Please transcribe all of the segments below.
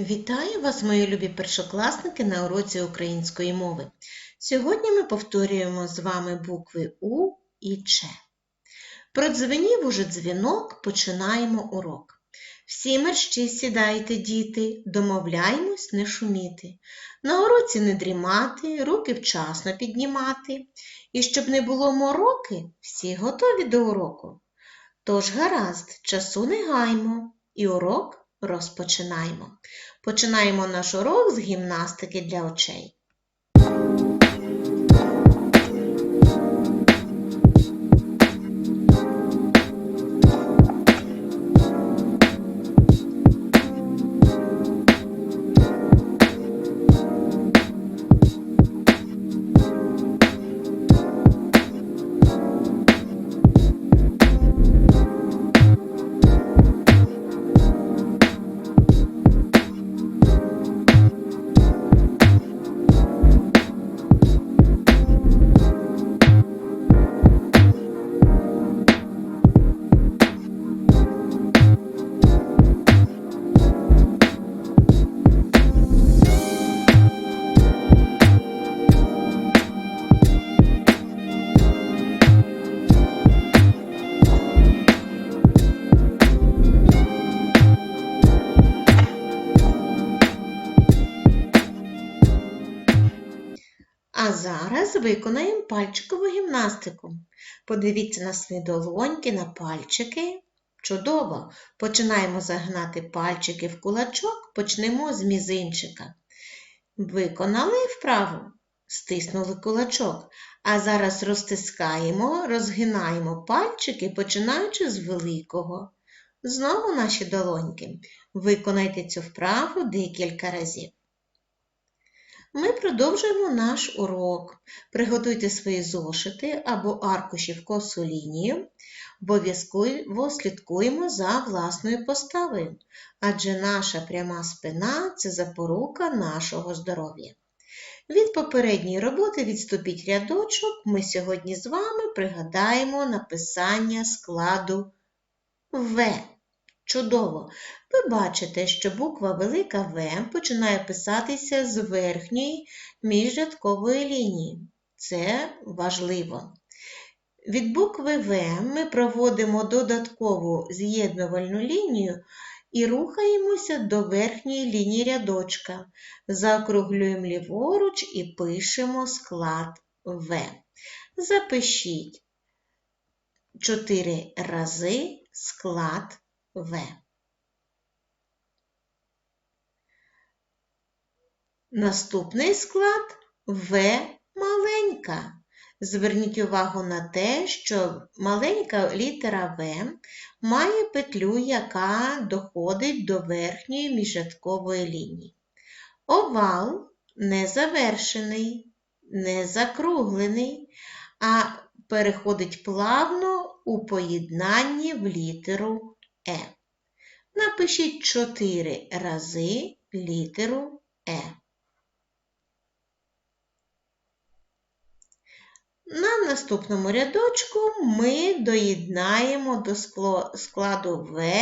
Вітаю вас, мої любі першокласники на уроці української мови. Сьогодні ми повторюємо з вами букви У і Ч. Продзвенів уже дзвінок, починаємо урок. Всі мерщі сідайте, діти, домовляємось не шуміти. На уроці не дрімати, руки вчасно піднімати. І щоб не було мороки, всі готові до уроку. Тож гаразд, часу не гаймо, і урок розпочинаємо. Починаємо наш урок з гімнастики для очей. Зараз виконаємо пальчикову гімнастику. Подивіться на свої долоньки, на пальчики. Чудово! Починаємо загнати пальчики в кулачок, почнемо з мізинчика. Виконали вправу, стиснули кулачок. А зараз розтискаємо, розгинаємо пальчики, починаючи з великого. Знову наші долоньки. Виконайте цю вправу декілька разів. Ми продовжуємо наш урок. Приготуйте свої зошити або аркуші в косу лінію. Обов'язково слідкуємо за власною поставою, адже наша пряма спина це запорука нашого здоров'я. Від попередньої роботи відступіть рядочок. Ми сьогодні з вами пригадаємо написання складу В. Чудово! Ви бачите, що буква велика В починає писатися з верхньої міжрядкової лінії. Це важливо. Від букви В ми проводимо додаткову з'єднувальну лінію і рухаємося до верхньої лінії рядочка. Заокруглюємо ліворуч і пишемо склад В. Запишіть 4 рази склад В. Наступний склад В маленька. Зверніть увагу на те, що маленька літера В має петлю, яка доходить до верхньої міжрядкової лінії. Овал незавершений, не закруглений, а переходить плавно у поєднанні в літеру Е. Напишіть 4 рази літеру Е. На наступному рядочку ми доєднаємо до складу В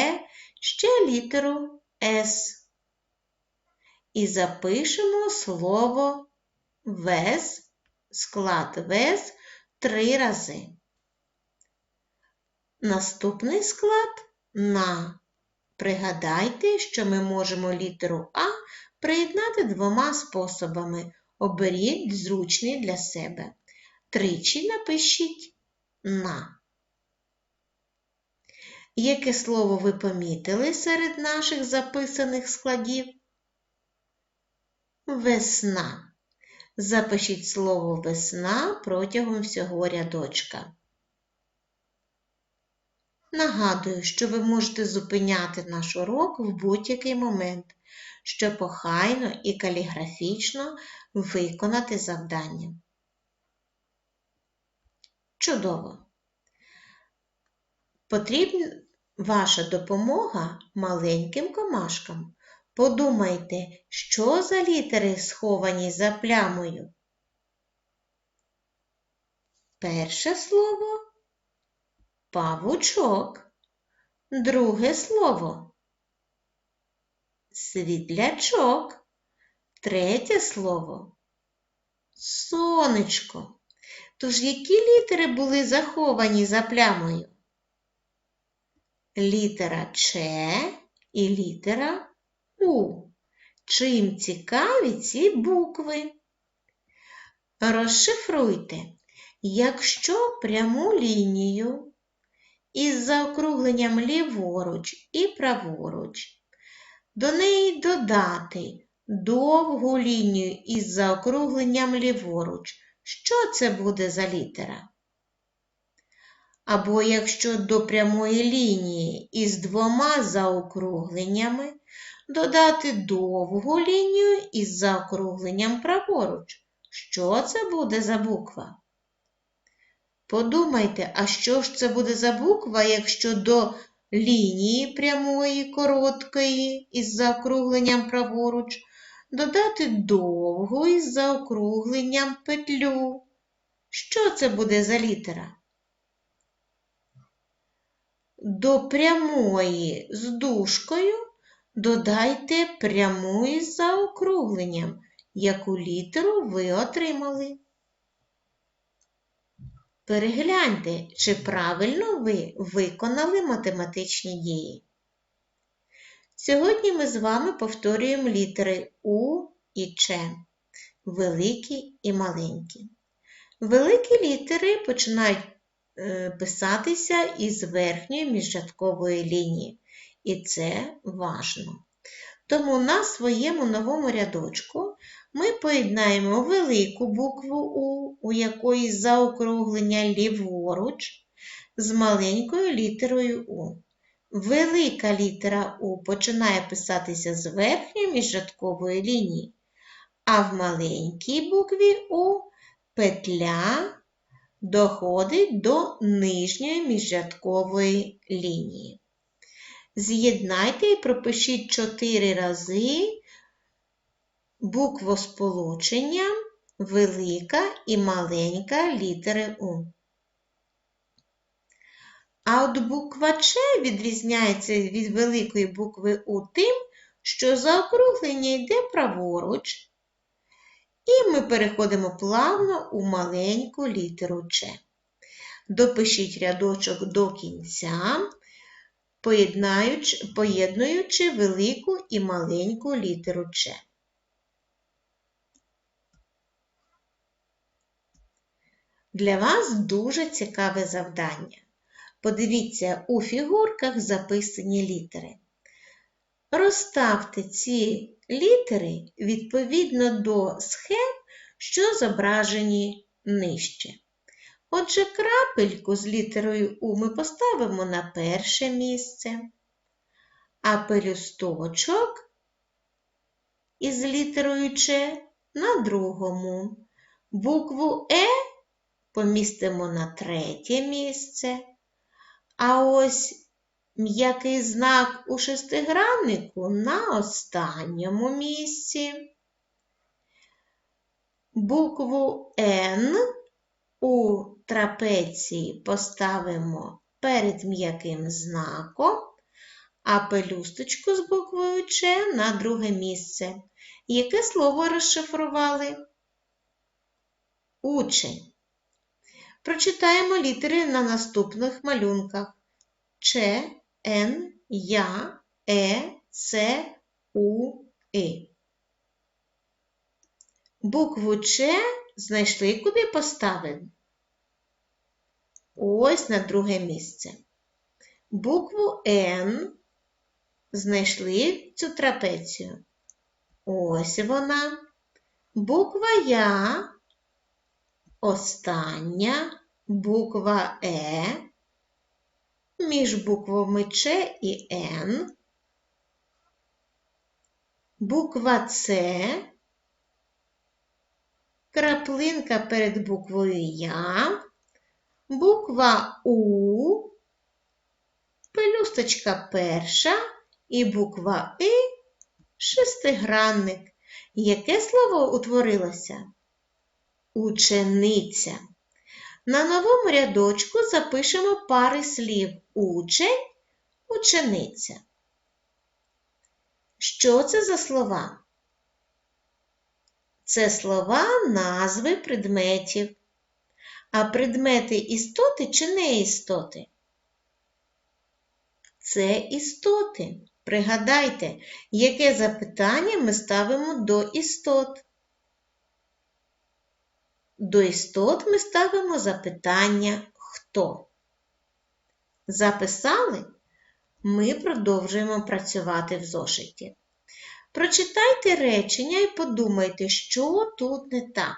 ще літеру С і запишемо слово вес, склад вес три рази. Наступний склад на. Пригадайте, що ми можемо літеру А приєднати двома способами. Оберіть зручний для себе. Тричі напишіть на. Яке слово ви помітили серед наших записаних складів? Весна. Запишіть слово весна протягом всього рядочка. Нагадую, що ви можете зупиняти наш урок в будь-який момент, щоб охайно і каліграфічно виконати завдання. Чудово! Потрібна ваша допомога маленьким комашкам. Подумайте, що за літери сховані за плямою? Перше слово павучок. Друге слово світлячок. Третє слово сонечко. Тож які літери були заховані за плямою? Літера Ч і літера У. Чим цікаві ці букви? Розшифруйте, якщо пряму лінію із заокругленням ліворуч і праворуч, до неї додати довгу лінію із заокругленням ліворуч, що це буде за літера? Або якщо до прямої лінії із двома заокругленнями додати довгу лінію із заокругленням праворуч. Що це буде за буква? Подумайте, а що ж це буде за буква, якщо до лінії прямої короткої із заокругленням праворуч додати довгу із заокругленням петлю? Що це буде за літера? До прямої з дужкою додайте пряму із заокругленням, яку літеру ви отримали. Перегляньте, чи правильно ви виконали математичні дії. Сьогодні ми з вами повторюємо літери У і Ч, великі і маленькі. Великі літери починають е, писатися із верхньої міжрядкової лінії, і це важно. Тому на своєму новому рядочку ми поєднаємо велику букву У, у якої заокруглення ліворуч, з маленькою літерою У. Велика літера У починає писатися з верхньої міжрядкової лінії, а в маленькій букві У петля доходить до нижньої міжрядкової лінії. З'єднайте і пропишіть чотири рази буквосполучення велика і маленька літери У. А от буква Ч відрізняється від великої букви У тим, що заокруглення йде праворуч, і ми переходимо плавно у маленьку літеру Ч. Допишіть рядочок до кінця, поєднуючи велику і маленьку літеру Ч. Для вас дуже цікаве завдання. Подивіться, у фігурках записані літери. Розставте ці літери відповідно до схем, що зображені нижче. Отже, крапельку з літерою У ми поставимо на перше місце, а пелюсточок із літерою Ч на другому. Букву Е помістимо на третє місце. А ось м'який знак у шестиграннику на останньому місці. Букву Н у трапеції поставимо перед м'яким знаком, а пелюсточку з буквою Ч на друге місце. Яке слово розшифрували? Учень. Прочитаємо літери на наступних малюнках Ч, Н, Я, Е, С, У, І. Букву Ч знайшли, куди поставимо? Ось на друге місце. Букву Н знайшли цю трапецію. Ось вона. Буква Я остання буква Е. Між буквами Ч і Н, буква С, краплинка перед буквою Я, буква У, пелюсточка перша і буква И шестигранник. Яке слово утворилося? Учениця. На новому рядочку запишемо пари слів учень, учениця. Що це за слова? Це слова назви предметів. А предмети істоти чи не істоти? Це істоти. Пригадайте, яке запитання ми ставимо до істот. До істот ми ставимо запитання хто. Записали? Ми продовжуємо працювати в зошиті. Прочитайте речення і подумайте, що тут не так.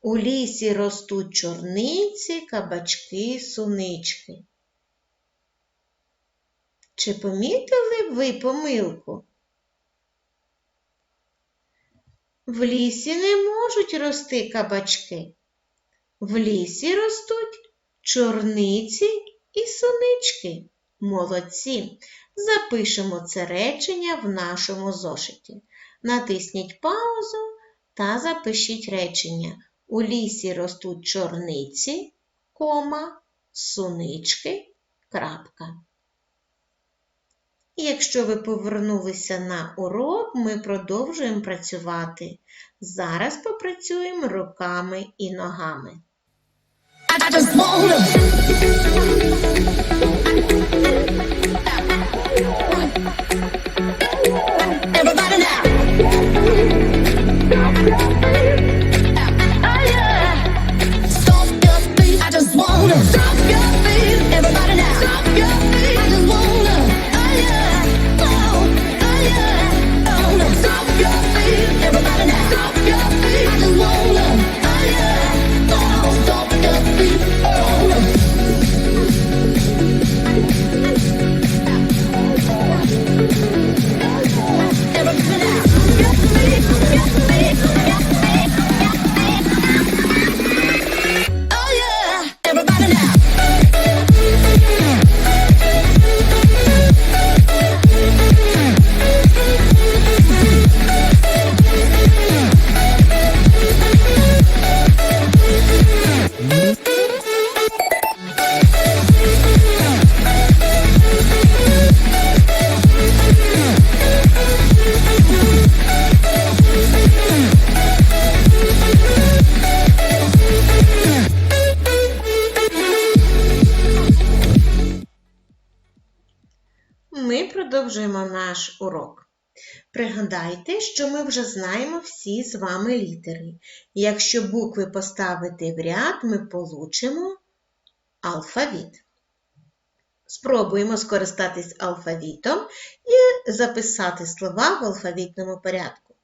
У лісі ростуть чорниці, кабачки, сунички. Чи помітили ви помилку? В лісі не можуть рости кабачки. В лісі ростуть чорниці і сонички. Молодці! Запишемо це речення в нашому зошиті. Натисніть паузу та запишіть речення. У лісі ростуть чорниці, кома, сунички, крапка. І Якщо ви повернулися на урок, ми продовжуємо працювати. Зараз попрацюємо руками і ногами. I just продовжуємо наш урок. Пригадайте, що ми вже знаємо всі з вами літери. Якщо букви поставити в ряд, ми получимо алфавіт. Спробуємо скористатись алфавітом і записати слова в алфавітному порядку.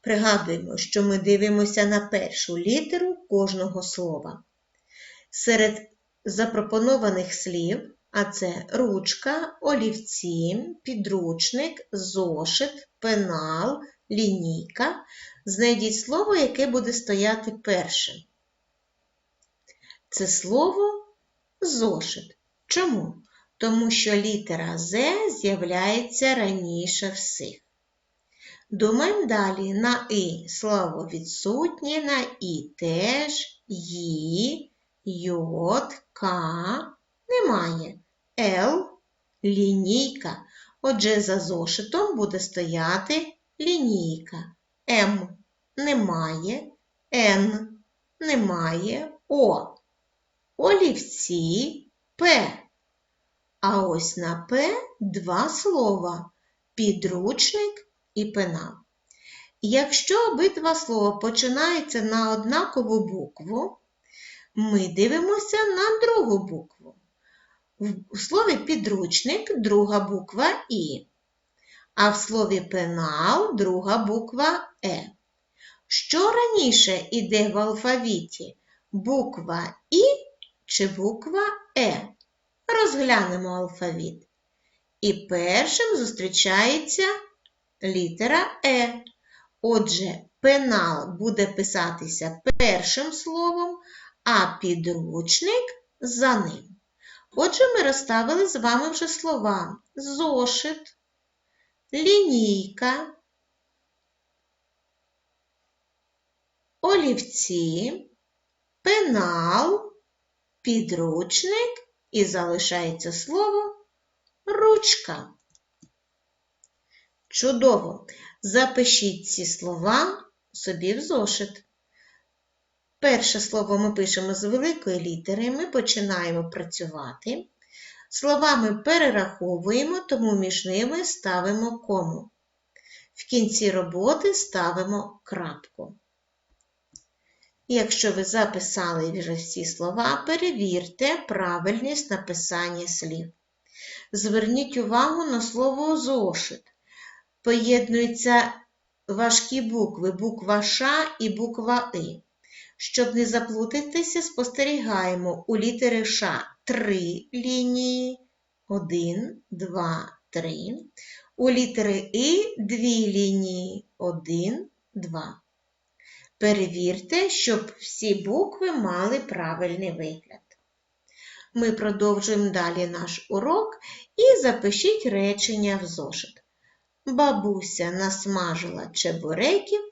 Пригадуємо, що ми дивимося на першу літеру кожного слова. Серед запропонованих слів, а це ручка, олівці, підручник, зошит, пенал, лінійка, знайдіть слово, яке буде стояти першим. Це слово зошит. Чому? Тому що літера З з'являється раніше всіх. Думаємо далі. На І слово відсутнє, на І теж, Ї, Йод, К немає. Л лінійка. Отже, за зошитом буде стояти лінійка. М немає, Н немає, О. Олівці П. А ось на П два слова підручник і пенал. Якщо обидва слова починаються на однакову букву, ми дивимося на другу букву. В слові підручник друга буква І, а в слові пенал друга буква Е. Що раніше йде в алфавіті? Буква І чи буква Е? Розглянемо алфавіт. І першим зустрічається літера Е. Отже, пенал буде писатися першим словом, а підручник за ним. Отже, ми розставили з вами вже слова зошит, лінійка, олівці, пенал, підручник і залишається слово ручка. Чудово! Запишіть ці слова собі в зошит. Перше слово ми пишемо з великої літери, ми починаємо працювати. Слова ми перераховуємо, тому між ними ставимо кому. В кінці роботи ставимо крапку. Якщо ви записали вже всі слова, перевірте правильність написання слів. Зверніть увагу на слово зошит. Поєднуються важкі букви, буква Ш і буква И. Щоб не заплутатися, спостерігаємо у літери Ш три лінії. Один, два, три. У літери И дві лінії. Один, два. Перевірте, щоб всі букви мали правильний вигляд. Ми продовжуємо далі наш урок і запишіть речення в зошит. Бабуся насмажила чебуреків,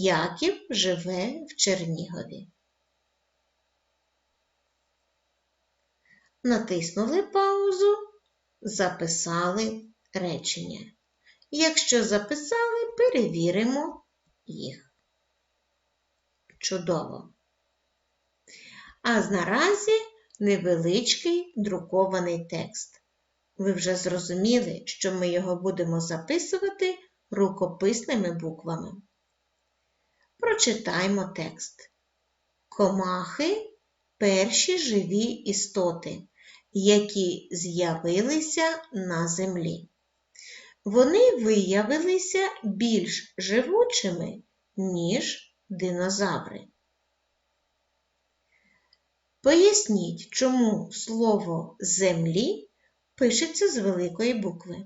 Яків живе в Чернігові. Натиснули паузу, записали речення. Якщо записали, перевіримо їх. Чудово. А наразі невеличкий друкований текст. Ви вже зрозуміли, що ми його будемо записувати рукописними буквами. Прочитаймо текст. Комахи перші живі істоти, які з'явилися на землі. Вони виявилися більш живучими, ніж динозаври. Поясніть, чому слово землі пишеться з великої букви.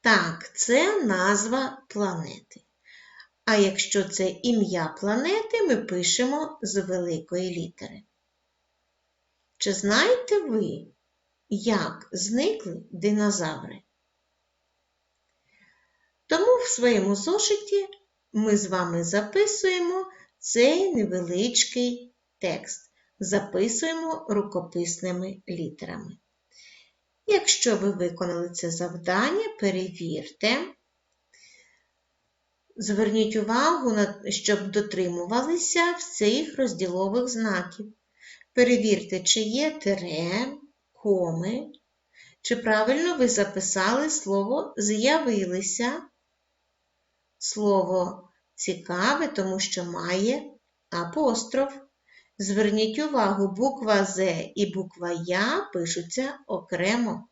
Так, це назва планети. А якщо це ім'я планети, ми пишемо з великої літери. Чи знаєте ви, як зникли динозаври? Тому в своєму зошиті ми з вами записуємо цей невеличкий текст. Записуємо рукописними літерами. Якщо ви виконали це завдання, перевірте. Зверніть увагу, щоб дотримувалися всіх розділових знаків. Перевірте, чи є тире, коми, чи правильно ви записали слово з'явилися. Слово цікаве, тому що має апостроф. Зверніть увагу, буква З і буква Я пишуться окремо.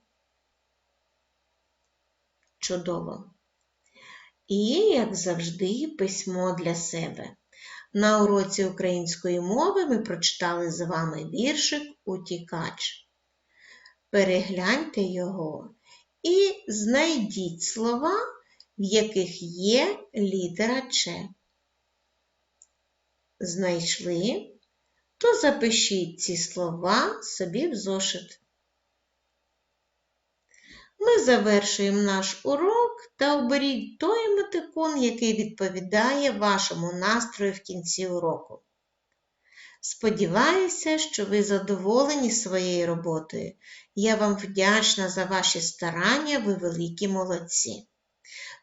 Чудово. І, як завжди, письмо для себе. На уроці української мови ми прочитали з вами віршик Утікач. Перегляньте його і знайдіть слова, в яких є літера Ч. Знайшли? то запишіть ці слова собі в зошит. Ми завершуємо наш урок та оберіть той емотикон, який відповідає вашому настрою в кінці уроку. Сподіваюся, що ви задоволені своєю роботою. Я вам вдячна за ваші старання, ви великі молодці.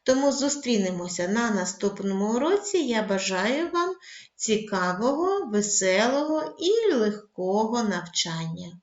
Тому зустрінемося на наступному уроці. Я бажаю вам цікавого, веселого і легкого навчання.